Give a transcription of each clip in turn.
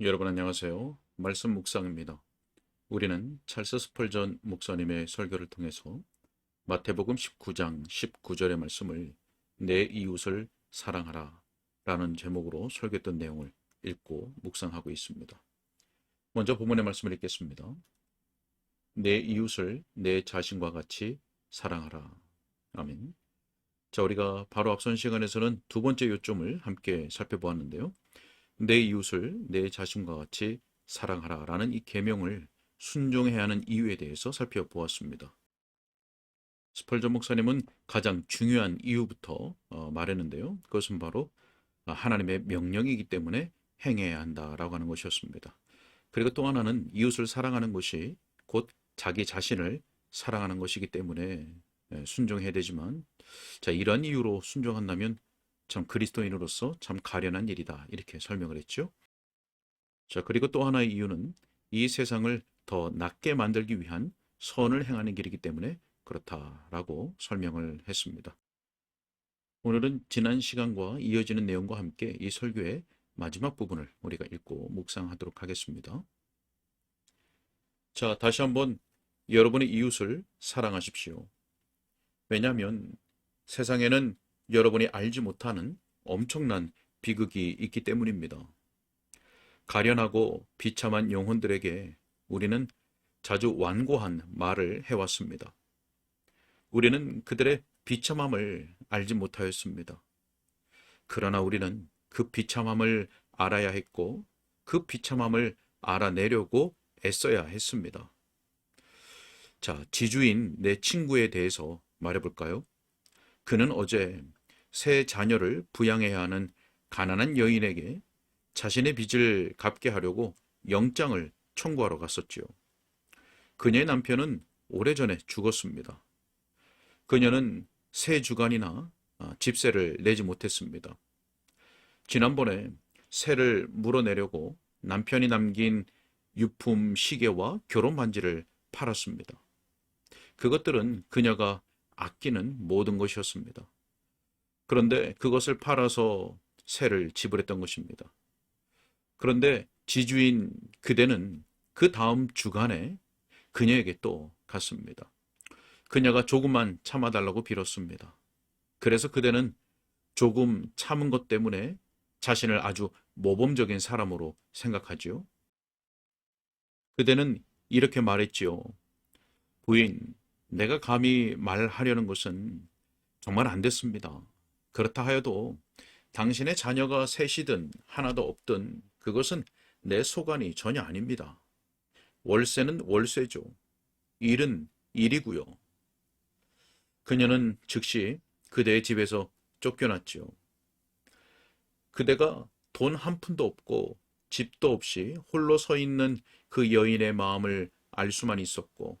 여러분 안녕하세요. 말씀 묵상입니다. 우리는 찰스 스펄전 목사님의 설교를 통해서 마태복음 19장 19절의 말씀을 내 이웃을 사랑하라 라는 제목으로 설교했던 내용을 읽고 묵상하고 있습니다. 먼저 본문의 말씀을 읽겠습니다. 내 이웃을 내 자신과 같이 사랑하라. 아멘. 자, 우리가 바로 앞선 시간에서는 두 번째 요점을 함께 살펴보았는데요. 내 이웃을 내 자신과 같이 사랑하라 라는 이 계명을 순종해야 하는 이유에 대해서 살펴보았습니다. 스펄전 목사님은 가장 중요한 이유부터 어, 말했는데요. 그것은 바로 하나님의 명령이기 때문에 행해야 한다라고 하는 것이었습니다. 그리고 또 하나는 이웃을 사랑하는 것이 곧 자기 자신을 사랑하는 것이기 때문에 예, 순종해야 되지만 자 이러한 이유로 순종한다면 참 그리스도인으로서 참 가련한 일이다. 이렇게 설명을 했죠. 자, 그리고 또 하나의 이유는 이 세상을 더 낫게 만들기 위한 선을 행하는 길이기 때문에 그렇다라고 설명을 했습니다. 오늘은 지난 시간과 이어지는 내용과 함께 이 설교의 마지막 부분을 우리가 읽고 묵상하도록 하겠습니다. 자, 다시 한번 여러분의 이웃을 사랑하십시오. 왜냐하면 세상에는 여러분이 알지 못하는 엄청난 비극이 있기 때문입니다. 가련하고 비참한 영혼들에게 우리는 자주 완고한 말을 해왔습니다. 우리는 그들의 비참함을 알지 못하였습니다. 그러나 우리는 그 비참함을 알아야 했고 그 비참함을 알아내려고 애써야 했습니다. 자, 지주인 내 친구에 대해서 말해볼까요? 그는 어제 새 자녀를 부양해야 하는 가난한 여인에게 자신의 빚을 갚게 하려고 영장을 청구하러 갔었지요. 그녀의 남편은 오래전에 죽었습니다. 그녀는 세 주간이나 아, 집세를 내지 못했습니다. 지난번에 세를 물어내려고 남편이 남긴 유품 시계와 결혼 반지를 팔았습니다. 그것들은 그녀가 아끼는 모든 것이었습니다. 그런데 그것을 팔아서 세를 지불했던 것입니다. 그런데 지주인 그대는 그 다음 주간에 그녀에게 또 갔습니다. 그녀가 조금만 참아달라고 빌었습니다. 그래서 그대는 조금 참은 것 때문에 자신을 아주 모범적인 사람으로 생각하지요. 그대는 이렇게 말했지요. 부인, 내가 감히 말하려는 것은 정말 안 됐습니다. 그렇다 하여도 당신의 자녀가 셋이든 하나도 없든 그것은 내 소관이 전혀 아닙니다. 월세는 월세죠. 일은 일이고요. 그녀는 즉시 그대의 집에서 쫓겨났지요. 그대가 돈 한 푼도 없고 집도 없이 홀로 서 있는 그 여인의 마음을 알 수만 있었고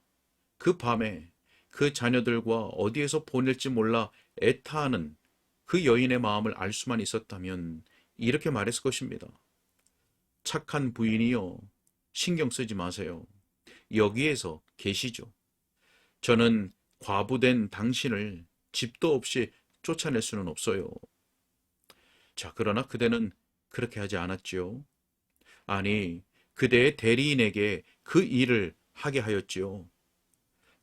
그 밤에 그 자녀들과 어디에서 보낼지 몰라 애타하는 그 여인의 마음을 알 수만 있었다면 이렇게 말했을 것입니다. 착한 부인이요. 신경 쓰지 마세요. 여기에서 계시죠. 저는 과부된 당신을 집도 없이 쫓아낼 수는 없어요. 자, 그러나 그대는 그렇게 하지 않았지요. 아니, 그대의 대리인에게 그 일을 하게 하였지요.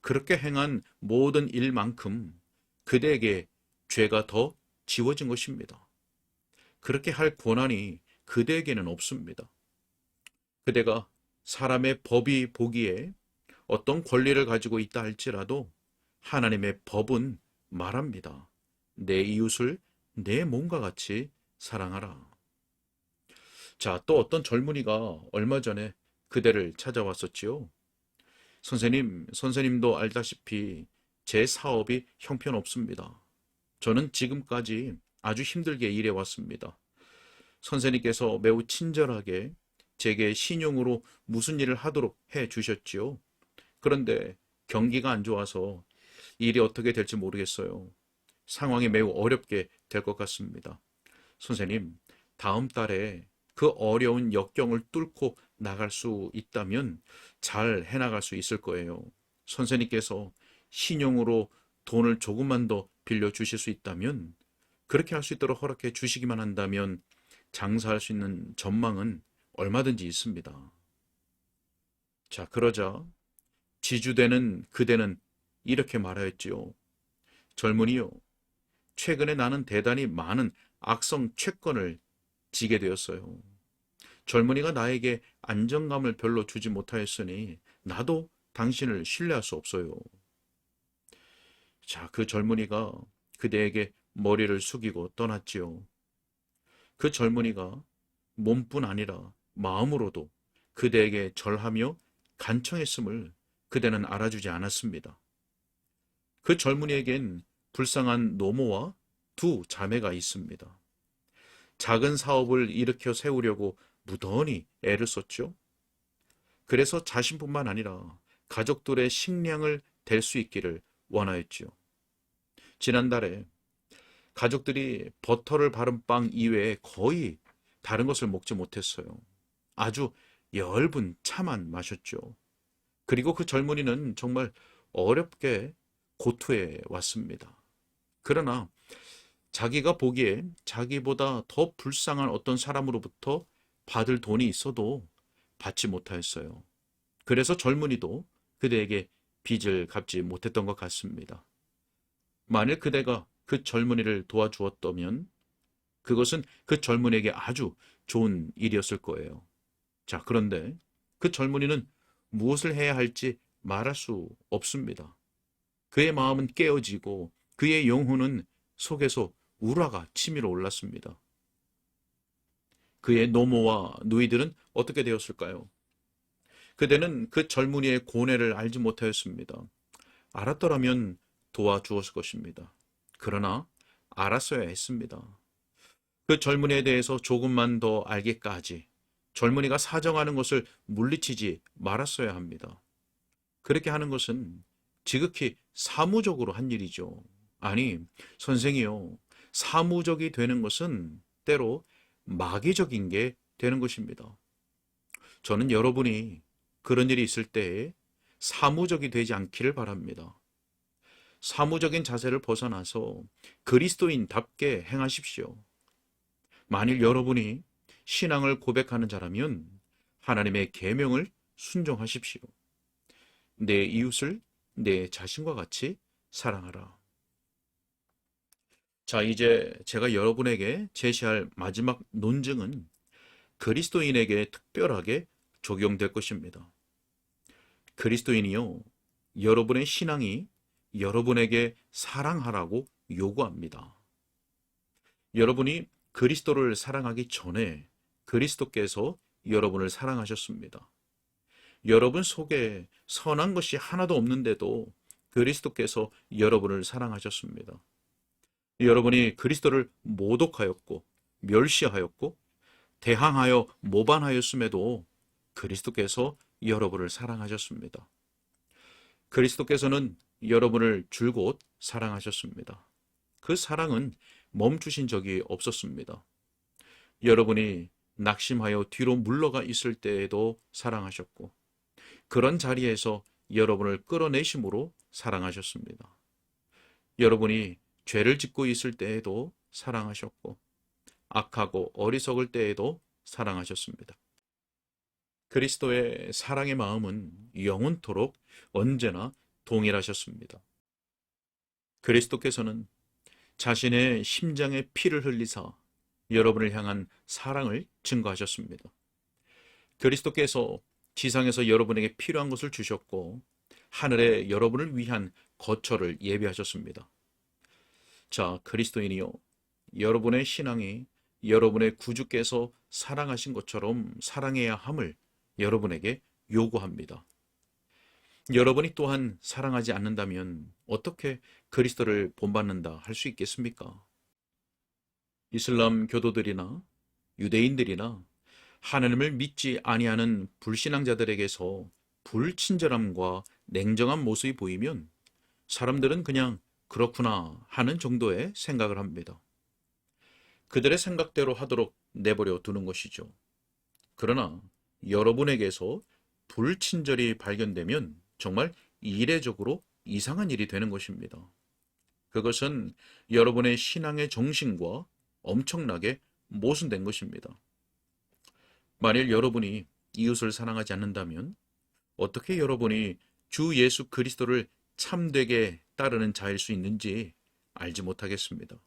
그렇게 행한 모든 일만큼 그대에게 죄가 더 지워진 것입니다. 그렇게 할 권한이 그대에게는 없습니다. 그대가 사람의 법이 보기에 어떤 권리를 가지고 있다 할지라도 하나님의 법은 말합니다. 내 이웃을 내 몸과 같이 사랑하라. 자, 또 어떤 젊은이가 얼마 전에 그대를 찾아왔었지요. 선생님, 선생님도 알다시피 제 사업이 형편없습니다. 저는 지금까지 아주 힘들게 일해왔습니다. 선생님께서 매우 친절하게 제게 신용으로 무슨 일을 하도록 해 주셨지요. 그런데 경기가 안 좋아서 일이 어떻게 될지 모르겠어요. 상황이 매우 어렵게 될 것 같습니다. 선생님, 다음 달에 그 어려운 역경을 뚫고 나갈 수 있다면 잘 해나갈 수 있을 거예요. 선생님께서 신용으로 돈을 조금만 더 빌려 주실 수 있다면 그렇게 할 수 있도록 허락해 주시기만 한다면 장사할 수 있는 전망은 얼마든지 있습니다. 자, 그러자 지주되는 그대는 이렇게 말하였지요. 젊은이요, 최근에 나는 대단히 많은 악성 채권을 지게 되었어요. 젊은이가 나에게 안정감을 별로 주지 못하였으니 나도 당신을 신뢰할 수 없어요. 자, 그 젊은이가 그대에게 머리를 숙이고 떠났지요. 그 젊은이가 몸뿐 아니라 마음으로도 그대에게 절하며 간청했음을 그대는 알아주지 않았습니다. 그 젊은이에겐 불쌍한 노모와 두 자매가 있습니다. 작은 사업을 일으켜 세우려고 무던히 애를 썼죠. 그래서 자신뿐만 아니라 가족들의 식량을 댈 수 있기를 원하였지요. 지난달에 가족들이 버터를 바른 빵 이외에 거의 다른 것을 먹지 못했어요. 아주 엷은 차만 마셨죠. 그리고 그 젊은이는 정말 어렵게 고투해 왔습니다. 그러나 자기가 보기에 자기보다 더 불쌍한 어떤 사람으로부터 받을 돈이 있어도 받지 못하였어요. 그래서 젊은이도 그대에게 빚을 갚지 못했던 것 같습니다. 만일 그대가 그 젊은이를 도와주었다면 그것은 그 젊은이에게 아주 좋은 일이었을 거예요. 자, 그런데 그 젊은이는 무엇을 해야 할지 말할 수 없습니다. 그의 마음은 깨어지고 그의 영혼은 속에서 우라가 치밀어 올랐습니다. 그의 노모와 누이들은 어떻게 되었을까요? 그대는 그 젊은이의 고뇌를 알지 못하였습니다. 알았더라면 도와주었을 것입니다. 그러나 알았어야 했습니다. 그 젊은이에 대해서 조금만 더 알기까지 젊은이가 사정하는 것을 물리치지 말았어야 합니다. 그렇게 하는 것은 지극히 사무적으로 한 일이죠. 아니, 선생이요. 사무적이 되는 것은 때로 마귀적인 게 되는 것입니다. 저는 여러분이 그런 일이 있을 때에 사무적이 되지 않기를 바랍니다. 사무적인 자세를 벗어나서 그리스도인답게 행하십시오. 만일 여러분이 신앙을 고백하는 자라면 하나님의 계명을 순종하십시오. 내 이웃을 내 자신과 같이 사랑하라. 자, 이제 제가 여러분에게 제시할 마지막 논증은 그리스도인에게 특별하게 적용될 것입니다. 그리스도인이요, 여러분의 신앙이 여러분에게 사랑하라고 요구합니다. 여러분이 그리스도를 사랑하기 전에 그리스도께서 여러분을 사랑하셨습니다. 여러분 속에 선한 것이 하나도 없는데도 그리스도께서 여러분을 사랑하셨습니다. 여러분이 그리스도를 모독하였고 멸시하였고 대항하여 모반하였음에도 그리스도께서 여러분을 사랑하셨습니다. 그리스도께서는 여러분을 줄곧 사랑하셨습니다. 그 사랑은 멈추신 적이 없었습니다. 여러분이 낙심하여 뒤로 물러가 있을 때에도 사랑하셨고, 그런 자리에서 여러분을 끌어내심으로 사랑하셨습니다. 여러분이 죄를 짓고 있을 때에도 사랑하셨고, 악하고 어리석을 때에도 사랑하셨습니다. 그리스도의 사랑의 마음은 영원토록 언제나 동일하셨습니다. 그리스도께서는 자신의 심장에 피를 흘리사 여러분을 향한 사랑을 증거하셨습니다. 그리스도께서 지상에서 여러분에게 필요한 것을 주셨고 하늘에 여러분을 위한 거처를 예비하셨습니다. 자, 그리스도인이요. 여러분의 신앙이 여러분의 구주께서 사랑하신 것처럼 사랑해야 함을 여러분에게 요구합니다. 여러분이 또한 사랑하지 않는다면 어떻게 그리스도를 본받는다 할 수 있겠습니까? 이슬람 교도들이나 유대인들이나 하나님을 믿지 아니하는 불신앙자들에게서 불친절함과 냉정한 모습이 보이면 사람들은 그냥 그렇구나 하는 정도의 생각을 합니다. 그들의 생각대로 하도록 내버려 두는 것이죠. 그러나 여러분에게서 불친절이 발견되면 정말 이례적으로 이상한 일이 되는 것입니다. 그것은 여러분의 신앙의 정신과 엄청나게 모순된 것입니다. 만일 여러분이 이웃을 사랑하지 않는다면 어떻게 여러분이 주 예수 그리스도를 참되게 따르는 자일 수 있는지 알지 못하겠습니다.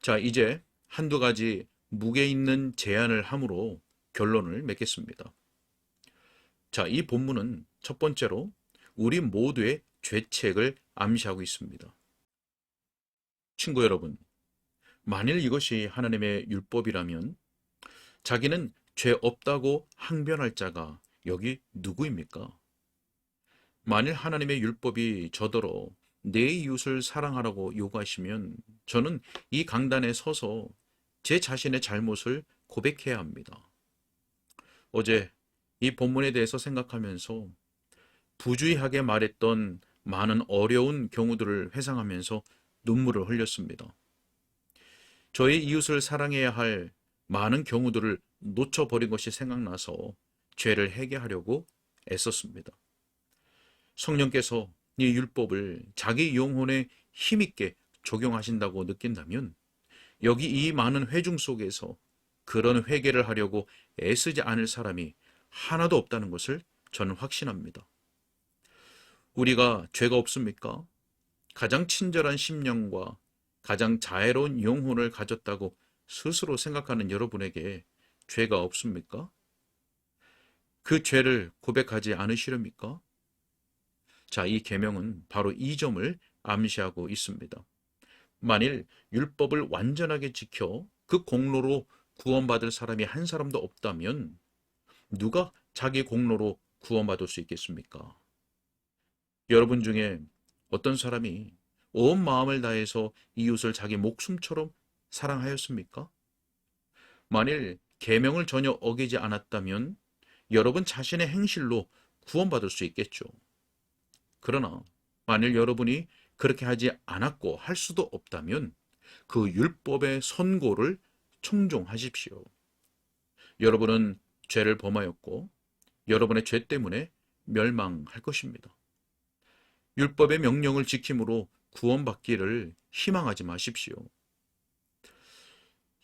자, 이제 한두 가지 무게 있는 제안을 함으로 결론을 맺겠습니다. 자, 이 본문은 첫 번째로 우리 모두의 죄책을 암시하고 있습니다. 친구 여러분, 만일 이것이 하나님의 율법이라면 자기는 죄 없다고 항변할 자가 여기 누구입니까? 만일 하나님의 율법이 저더러 내 이웃을 사랑하라고 요구하시면 저는 이 강단에 서서 제 자신의 잘못을 고백해야 합니다. 어제 이 본문에 대해서 생각하면서 부주의하게 말했던 많은 어려운 경우들을 회상하면서 눈물을 흘렸습니다. 저의 이웃을 사랑해야 할 많은 경우들을 놓쳐버린 것이 생각나서 죄를 회개하려고 애썼습니다. 성령께서 이 율법을 자기 영혼에 힘있게 적용하신다고 느낀다면 여기 이 많은 회중 속에서 그런 회개를 하려고 애쓰지 않을 사람이 하나도 없다는 것을 저는 확신합니다. 우리가 죄가 없습니까? 가장 친절한 심령과 가장 자애로운 영혼을 가졌다고 스스로 생각하는 여러분에게 죄가 없습니까? 그 죄를 고백하지 않으시렵니까? 자, 이 계명은 바로 이 점을 암시하고 있습니다. 만일 율법을 완전하게 지켜 그 공로로 구원받을 사람이 한 사람도 없다면 누가 자기 공로로 구원받을 수 있겠습니까? 여러분 중에 어떤 사람이 온 마음을 다해서 이웃을 자기 목숨처럼 사랑하였습니까? 만일 계명을 전혀 어기지 않았다면 여러분 자신의 행실로 구원받을 수 있겠죠. 그러나 만일 여러분이 그렇게 하지 않았고 할 수도 없다면 그 율법의 선고를 청종하십시오. 여러분은 죄를 범하였고 여러분의 죄 때문에 멸망할 것입니다. 율법의 명령을 지킴으로 구원받기를 희망하지 마십시오.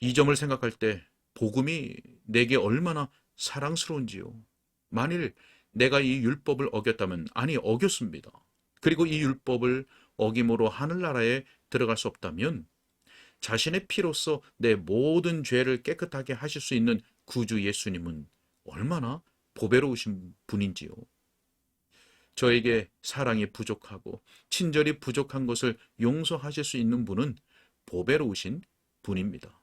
이 점을 생각할 때 복음이 내게 얼마나 사랑스러운지요. 만일 내가 이 율법을 어겼다면 아니 어겼습니다. 그리고 이 율법을 어김으로 하늘나라에 들어갈 수 없다면 자신의 피로서 내 모든 죄를 깨끗하게 하실 수 있는 구주 예수님은 얼마나 보배로우신 분인지요. 저에게 사랑이 부족하고 친절이 부족한 것을 용서하실 수 있는 분은 보배로우신 분입니다.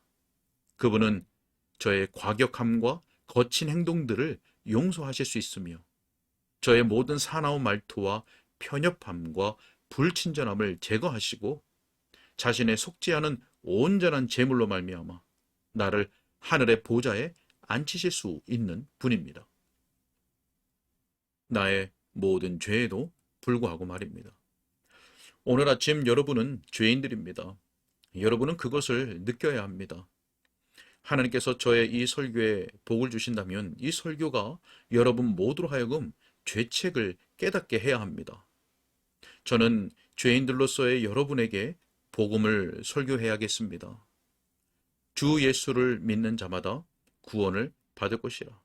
그분은 저의 과격함과 거친 행동들을 용서하실 수 있으며 저의 모든 사나운 말투와 편협함과 불친절함을 제거하시고 자신의 속지 않은 온전한 제물로 말미암아 나를 하늘의 보좌에 앉히실 수 있는 분입니다. 나의 모든 죄에도 불구하고 말입니다. 오늘 아침 여러분은 죄인들입니다. 여러분은 그것을 느껴야 합니다. 하나님께서 저의 이 설교에 복을 주신다면 이 설교가 여러분 모두로 하여금 죄책을 깨닫게 해야 합니다. 저는 죄인들로서의 여러분에게 복음을 설교해야겠습니다. 주 예수를 믿는 자마다 구원을 받을 것이라.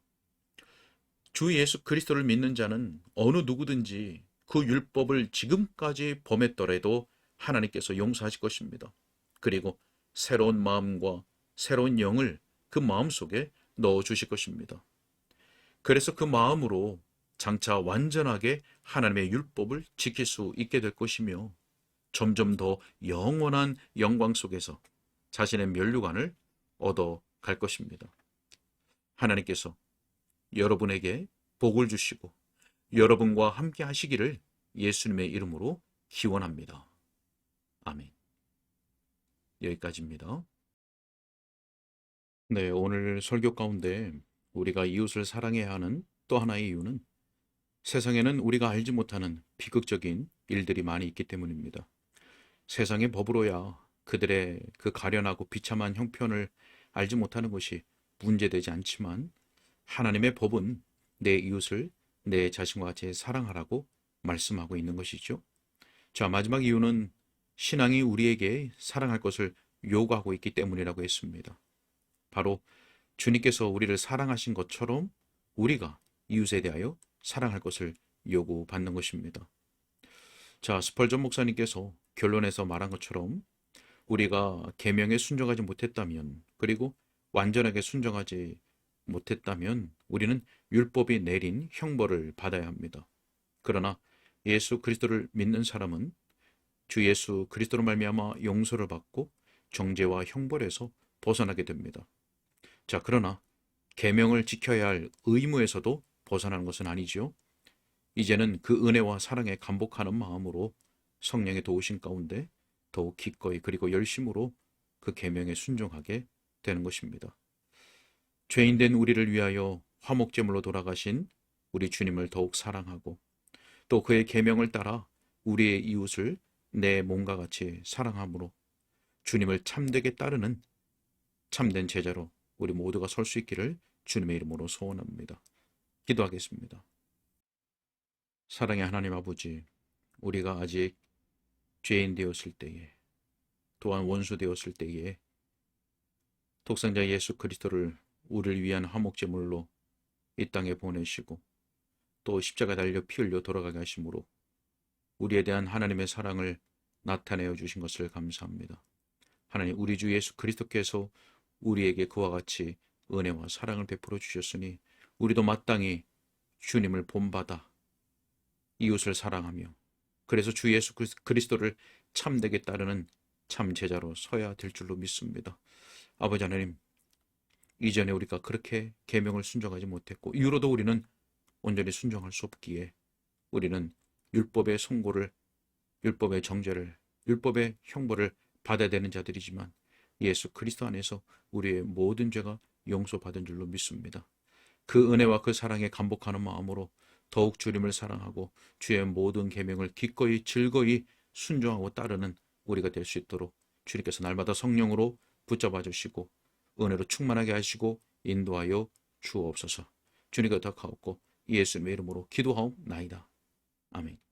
주 예수 그리스도를 믿는 자는 어느 누구든지 그 율법을 지금까지 범했더라도 하나님께서 용서하실 것입니다. 그리고 새로운 마음과 새로운 영을 그 마음 속에 넣어 주실 것입니다. 그래서 그 마음으로 장차 완전하게 하나님의 율법을 지킬 수 있게 될 것이며 점점 더 영원한 영광 속에서 자신의 면류관을 얻어 갈 것입니다. 하나님께서 여러분에게 복을 주시고 여러분과 함께 하시기를 예수님의 이름으로 기원합니다. 아멘. 여기까지입니다. 네, 오늘 설교 가운데 우리가 이웃을 사랑해야 하는 또 하나의 이유는 세상에는 우리가 알지 못하는 비극적인 일들이 많이 있기 때문입니다. 세상의 법으로야 그들의 그 가련하고 비참한 형편을 알지 못하는 것이 문제되지 않지만 하나님의 법은 내 이웃을 내 자신과 같이 사랑하라고 말씀하고 있는 것이죠. 자, 마지막 이유는 신앙이 우리에게 사랑할 것을 요구하고 있기 때문이라고 했습니다. 바로 주님께서 우리를 사랑하신 것처럼 우리가 이웃에 대하여 사랑할 것을 요구받는 것입니다. 자, 스펄전 목사님께서 결론에서 말한 것처럼 우리가 계명에 순종하지 못했다면 그리고 완전하게 순종하지 못했다면 우리는 율법이 내린 형벌을 받아야 합니다. 그러나 예수 그리스도를 믿는 사람은 주 예수 그리스도로 말미암아 용서를 받고 정죄와 형벌에서 벗어나게 됩니다. 자, 그러나 계명을 지켜야 할 의무에서도 벗어나는 것은 아니지요. 이제는 그 은혜와 사랑에 감복하는 마음으로 성령의 도우신 가운데 더욱 기꺼이 그리고 열심으로 그 계명에 순종하게 되는 것입니다. 죄인된 우리를 위하여 화목제물로 돌아가신 우리 주님을 더욱 사랑하고 또 그의 계명을 따라 우리의 이웃을 내 몸과 같이 사랑함으로 주님을 참되게 따르는 참된 제자로 우리 모두가 설 수 있기를 주님의 이름으로 소원합니다. 기도하겠습니다. 사랑의 하나님 아버지, 우리가 아직 죄인 되었을 때에 또한 원수 되었을 때에 독생자 예수 그리스도를 우리를 위한 화목제물로 이 땅에 보내시고 또 십자가 달려 피 흘려 돌아가게 하심으로 우리에 대한 하나님의 사랑을 나타내어 주신 것을 감사합니다. 하나님 우리 주 예수 그리스도께서 우리에게 그와 같이 은혜와 사랑을 베풀어 주셨으니 우리도 마땅히 주님을 본받아 이웃을 사랑하며 그래서 주 예수 그리스도를 참되게 따르는 참 제자로 서야 될 줄로 믿습니다. 아버지 하나님, 이전에 우리가 그렇게 계명을 순종하지 못했고 이후로도 우리는 온전히 순종할 수 없기에 우리는 율법의 선고를 율법의 정죄를 율법의 형벌을 받아야 되는 자들이지만 예수 그리스도 안에서 우리의 모든 죄가 용서받은 줄로 믿습니다. 그 은혜와 그 사랑에 감복하는 마음으로 더욱 주님을 사랑하고 주의 모든 계명을 기꺼이 즐거이 순종하고 따르는 우리가 될 수 있도록 주님께서 날마다 성령으로 붙잡아 주시고 은혜로 충만하게 하시고 인도하여 주옵소서. 주님과 덕하옵고 예수님의 이름으로 기도하옵나이다. 아멘.